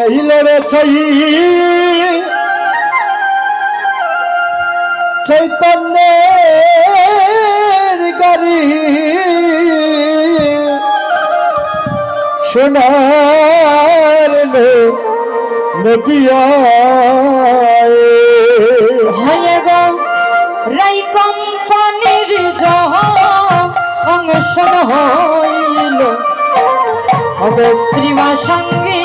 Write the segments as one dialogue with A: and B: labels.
A: রহিল রে ছই চৈতন্যের গাড়ি। সোনার
B: গো রাই কোম্পানির জহ অংশন হইল। হবে শ্রীমা সঙ্গে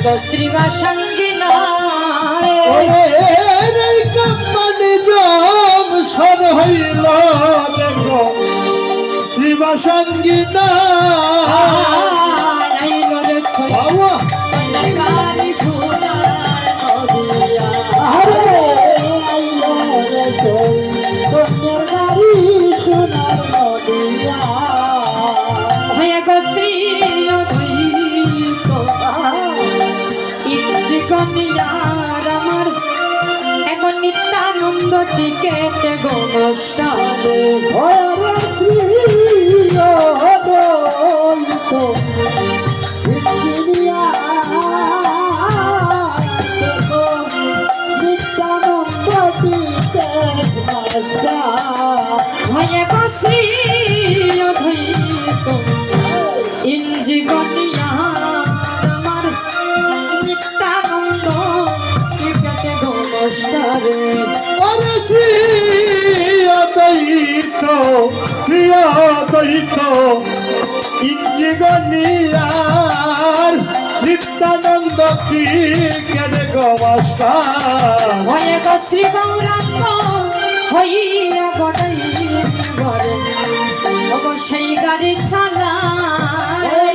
A: শ্রীমা
B: সঙ্গে
A: কোম্পানি জংশন হইল দেখো শ্রীমা সোনার নদিয়া
B: আমার। এখন নিত্যানন্দ টিকেটে
A: শ্রী নিত্যানন্দ পিতে ভাষা
B: ভয়ে বসি অধৈত
A: কি কেনে গমাস্তা
B: ভয়ে শ্রী গৌরাঙ্গ হইয়া গড়াই ঘরে। অবশ্যই গাড়ি চালায়।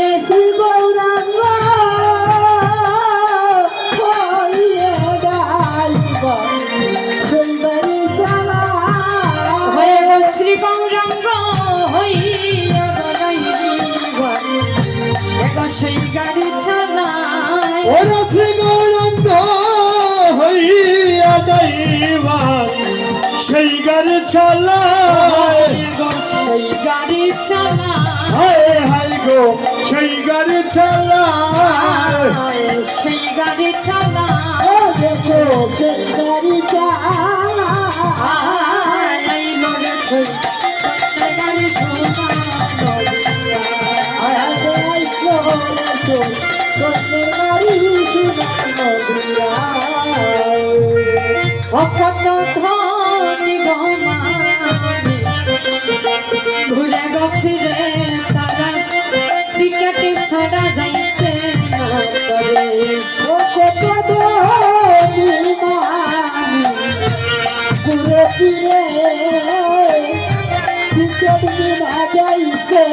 A: গাইবা সেই গাড়ি চালায়।
B: সেই গাড়ি চালায়।
A: হায় গো সেই গাড়ি চালায়।
B: সেই গাড়ি চালায়।
A: দেখো সেই গাড়ি চালায়।
B: ঘুরে গফিরে তারা। টিকেটে সারা যাইতে না করে
A: ও কত ঘুরে ফিরে টিকেট যাইতে।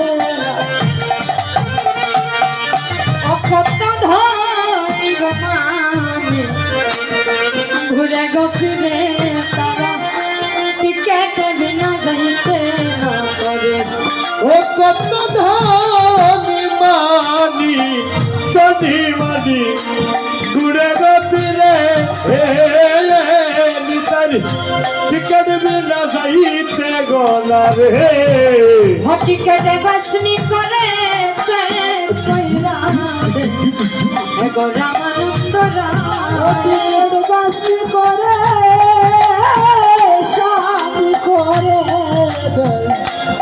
A: কত ধনী মানি ধনী মানি ঘুরে গপিরে হে নিতারি টিকেট বিনা যাইতে গলা রে।
B: হটিকেটে বাসনি করে সে কইরা দে এগো রামানন্দ রায়
A: টিকেট বাসি করে শাদি করে দেয়।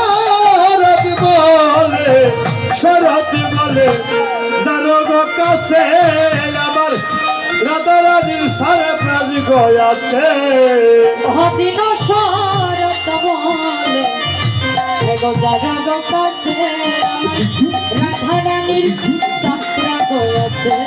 B: জানো কাছে
A: আমার
B: রাধা
A: রানীর সারে প্রাজি গয়াছে
B: হদিন শরত বলে এগো জানো কাছে রাধা রানীর
A: সারে গয়াছে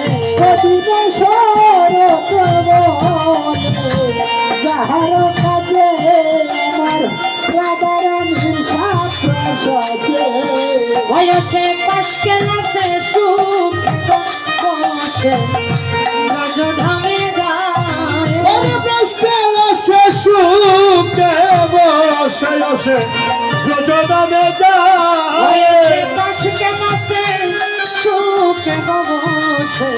A: সে সুখে বসে। ব্রজদামে যায়।
B: পাশ কেলাসে সুখ বসে।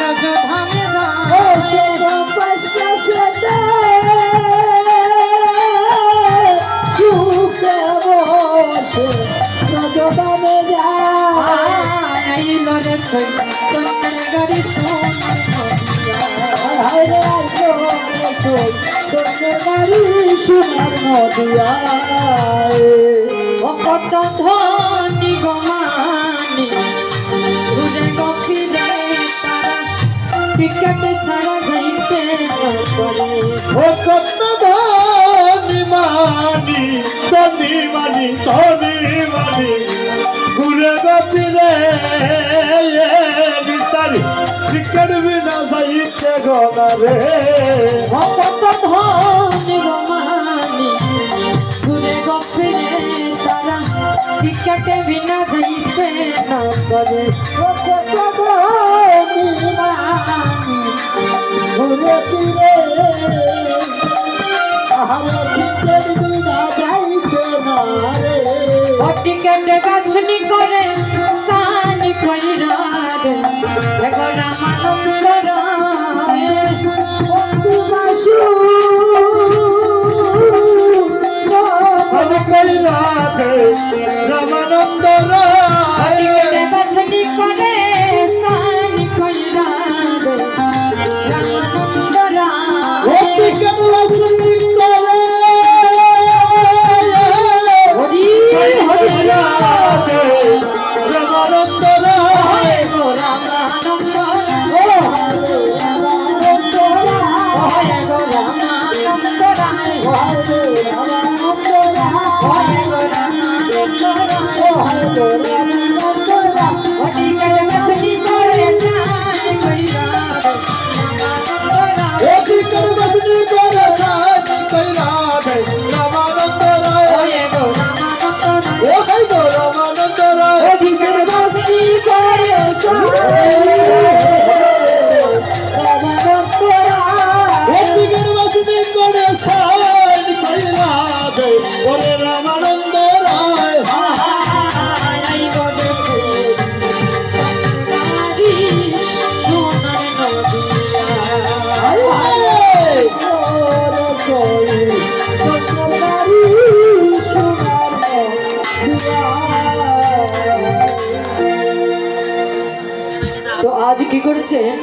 B: গজধামে
A: বসে
B: যায়
A: বসতে সেতে সুখে বসে
B: কত ধনী গমানি ঘুরে গফিরে তারা টিকেটে সারা যাইতে
A: ও কত ধনী মানি ধনী মানি মানি যাইতে গনারে
B: ও কত ধনী গমানি ঘুরে গফিরে তারা টিকেটে বিনা যাইতে না করে
A: ও কত মানি ঘুরে ফিরে আহারে টিকেট বিনা যাইতে না রে।
B: ও বাসনি করে
A: সব কইরাতে ও
B: হরে তো আজ কি করেছেন